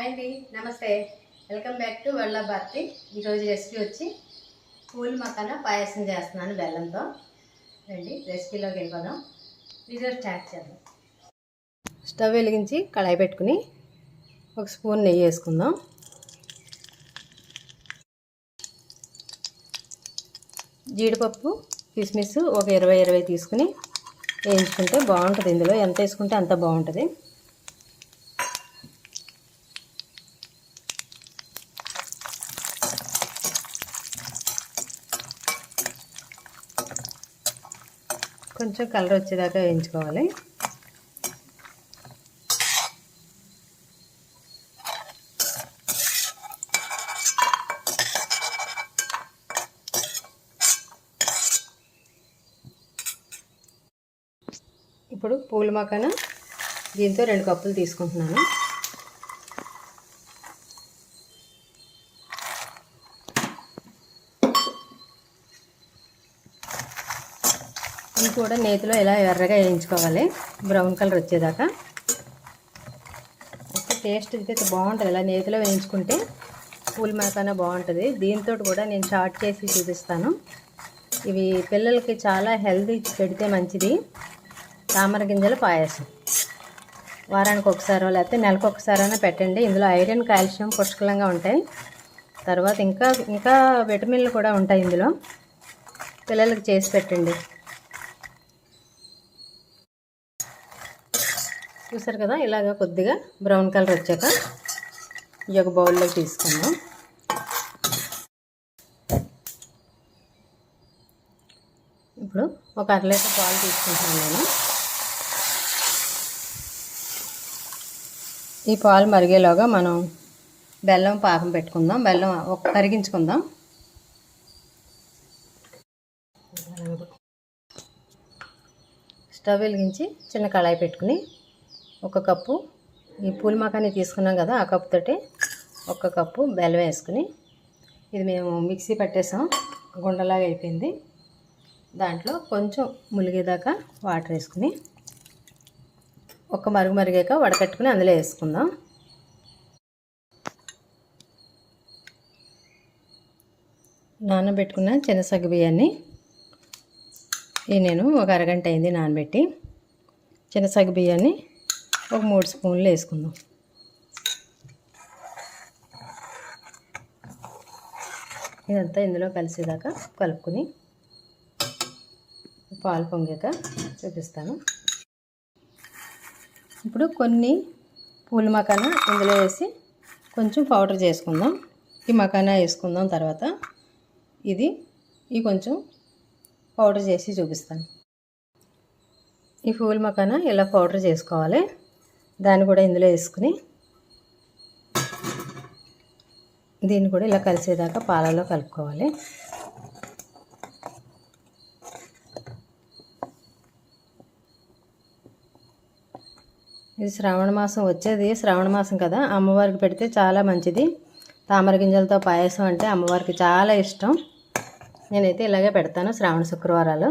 Hi అండి నమస్తే. Welcome back to వల్ల భారతి ఈరోజు రెసిపీ వచ్చి పూల్ మకాన పాయసం చేస్తున్నాను బెల్లంతో. రండి రెసిపీలోకి వెళ్ళిపోదాం. వీడియో స్టార్ట్ చేద్దాం. స్టవ్ వెలిగించి కళాయి పెట్టుకుని ఒక స్పూన్ నెయ్యి వేసుకుందాం. జీడిపప్పు కిస్మిస్ ఒక ఇరవై ఇరవై తీసుకుని వేయించుకుంటే బాగుంటుంది. ఇందులో ఎంత వేసుకుంటే అంత బాగుంటుంది. కొంచెం కలర్ వచ్చేదాకా వేయించుకోవాలి. ఇప్పుడు పూల మకాన దీంతో రెండు కప్పులు తీసుకుంటున్నాను. ఇవి కూడా నేతిలో ఇలా ఎర్రగా వేయించుకోవాలి. బ్రౌన్ కలర్ వచ్చేదాకా. టేస్ట్ అయితే బాగుంటుంది. ఇలా నేతిలో వేయించుకుంటే పూల మేకన బాగుంటుంది. దీంతో కూడా నేను షార్ట్ చేసి చూపిస్తాను. ఇవి పిల్లలకి చాలా హెల్తీ పెడితే మంచిది. తామర గింజల పాయసం. వారానికి ఒకసారో లేకపోతే నెలకు ఒకసారైనా పెట్టండి. ఇందులో ఐరన్ కాల్షియం పుష్కలంగా ఉంటాయి. తర్వాత ఇంకా ఇంకా విటమిన్లు కూడా ఉంటాయి ఇందులో. పిల్లలకి చేసి పెట్టండి. చూసారు కదా ఇలాగ కొద్దిగా బ్రౌన్ కలర్ వచ్చాక ఈ ఒక బౌల్లోకి తీసుకుందాం. ఇప్పుడు ఒక అర లీటర్ పాలు తీసుకుంటున్నాను నేను. ఈ పాలు మరిగేలోగా మనం బెల్లం పాకం పెట్టుకుందాం. బెల్లం ఒక కరిగించుకుందాం. స్టవ్ వెలిగించి చిన్న కళాయి పెట్టుకుని ఒక కప్పు. ఈ పూల మకాన్ని తీసుకున్నాం కదా ఆ కప్పుతోటి ఒక కప్పు బెల్లం వేసుకుని ఇది మేము మిక్సీ పట్టేసాం. గుండలాగా అయిపోయింది. దాంట్లో కొంచెం ములిగేదాకా వాటర్ వేసుకుని ఒక మరుగు మరిగాక వడకట్టుకుని అందులో వేసుకుందాం. నానబెట్టుకున్న చిన్న సగ్గు బియ్యాన్ని ఇది నేను ఒక అరగంట అయింది నానబెట్టి. చిన్న సగ్గు బియ్యాన్ని ఒక మూడు స్పూన్లు వేసుకుందాం. ఇదంతా ఇందులో కలిసేదాకా కలుపుకొని పాలు పొంగాక చూపిస్తాను. ఇప్పుడు కొన్ని పూల మకాన ఇందులో వేసి కొంచెం పౌడర్ చేసుకుందాం. ఈ మకానా వేసుకుందాం తర్వాత. ఇది ఈ కొంచెం పౌడర్ చేసి చూపిస్తాను. ఈ పూల మకాన ఇలా పౌడర్ చేసుకోవాలి. దాన్ని కూడా ఇందులో వేసుకుని దీన్ని కూడా ఇలా కలిసేదాకా పాలలో కలుపుకోవాలి. ఇది శ్రావణ మాసం వచ్చేది శ్రావణ మాసం కదా. అమ్మవారికి పెడితే చాలా మంచిది. తామర గింజలతో పాయసం అంటే అమ్మవారికి చాలా ఇష్టం. నేనైతే ఇలాగే పెడతాను శ్రావణ శుక్రవారాలు.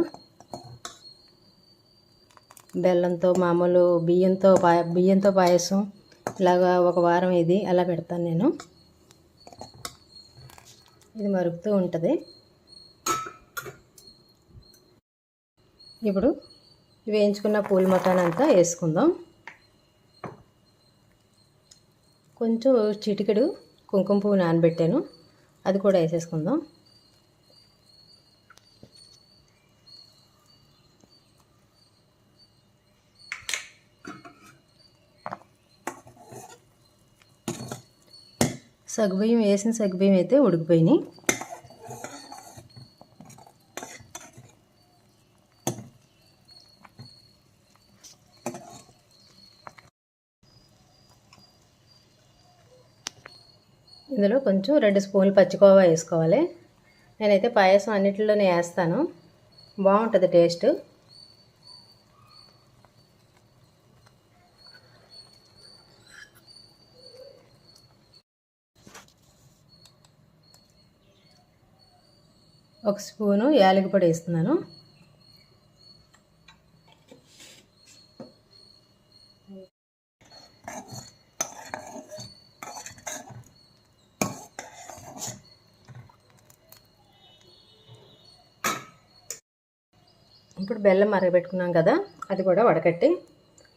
బెల్లంతో మామూలు బియ్యంతో పాయ బియ్యంతో పాయసం ఇలాగా ఒక వారం ఇది అలా పెడతాను నేను. ఇది మరుగుతూ ఉంటుంది. ఇప్పుడు వేయించుకున్న పూల మకాన్ అంతా వేసుకుందాం. కొంచెం చిటికెడు కుంకుమ పువ్వు నానబెట్టాను. అది కూడా వేసేసుకుందాం. సగ్గుబియ్యం వేసిన సగ్గుబియ్యం అయితే ఉడికిపోయినాయి. ఇందులో కొంచెం రెండు స్పూన్లు పచ్చికోవా వేసుకోవాలి. నేనైతే పాయసం అన్నిటిలోనే వేస్తాను. బాగుంటుంది టేస్ట్. ఒక స్పూను యాలకపొడి వేస్తున్నాను. ఇప్పుడు బెల్లం మరగబెట్టుకున్నాం కదా అది కూడా వడకట్టి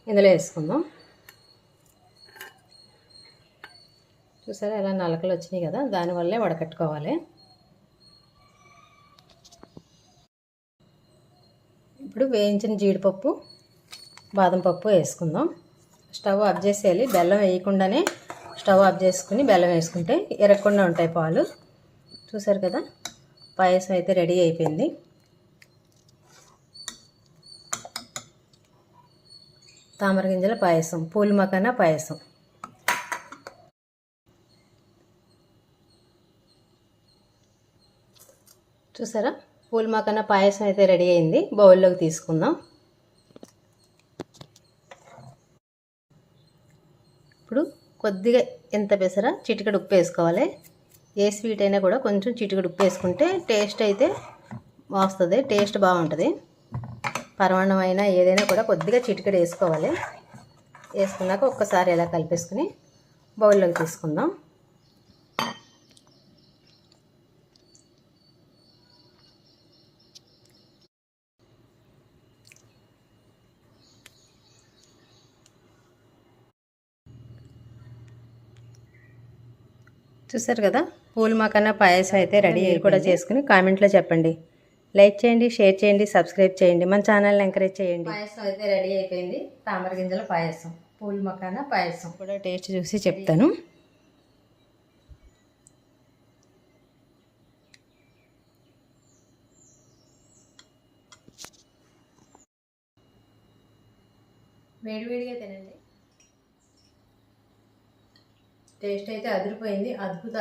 ఇందులో వేసుకుందాం. చూసారా ఎలా నలకలు వచ్చినాయి కదా దానివల్లే వడకట్టుకోవాలి. ఇప్పుడు వేయించిన జీడిపప్పు బాదం పప్పు వేసుకుందాం. స్టవ్ ఆఫ్ చేసేయాలి. బెల్లం వేయకుండానే స్టవ్ ఆఫ్ చేసుకుని బెల్లం వేసుకుంటే ఎరగకుండా ఉంటాయి పాలు. చూసారు కదా? పాయసం అయితే రెడీ అయిపోయింది. తామర గింజల పాయసం పూల మకాన పాయసం. చూసారా? పూల్మాకన్న పాయసం అయితే రెడీ అయింది. బౌల్లోకి తీసుకుందాం. ఇప్పుడు కొద్దిగా ఎంత పెసర? చిటికెడు ఉప్పు వేసుకోవాలి. ఏ స్వీట్ అయినా కూడా కొంచెం చిటికెడు ఉప్పు వేసుకుంటే టేస్ట్ అయితే వస్తుంది. టేస్ట్ బాగుంటుంది. పరమాన్నం అయినా ఏదైనా కూడా కొద్దిగా చిటికెడు వేసుకోవాలి. వేసుకున్నాక ఒక్కసారి ఇలా కలిపేసుకుని బౌల్లోకి తీసుకుందాం. చూసారు కదా? పూల్ మాకన్నా పాయసం అయితే రెడీ అయ్యి కూడా చేసుకుని కామెంట్లో చెప్పండి. లైక్ చేయండి షేర్ చేయండి సబ్స్క్రైబ్ చేయండి. మన ఛానల్ని ఎంకరేజ్ చేయండి. పాయసం అయితే రెడీ అయిపోయింది. తామర గింజల పాయసం. పూల్ మకాన పాయసం. కూడా టేస్ట్ చూసి చెప్తాను. వేడివేడిగా తినండి. టేస్ట్ అయితే అదిరిపోయింది అద్భుత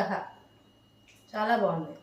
చాలా బాగుంది.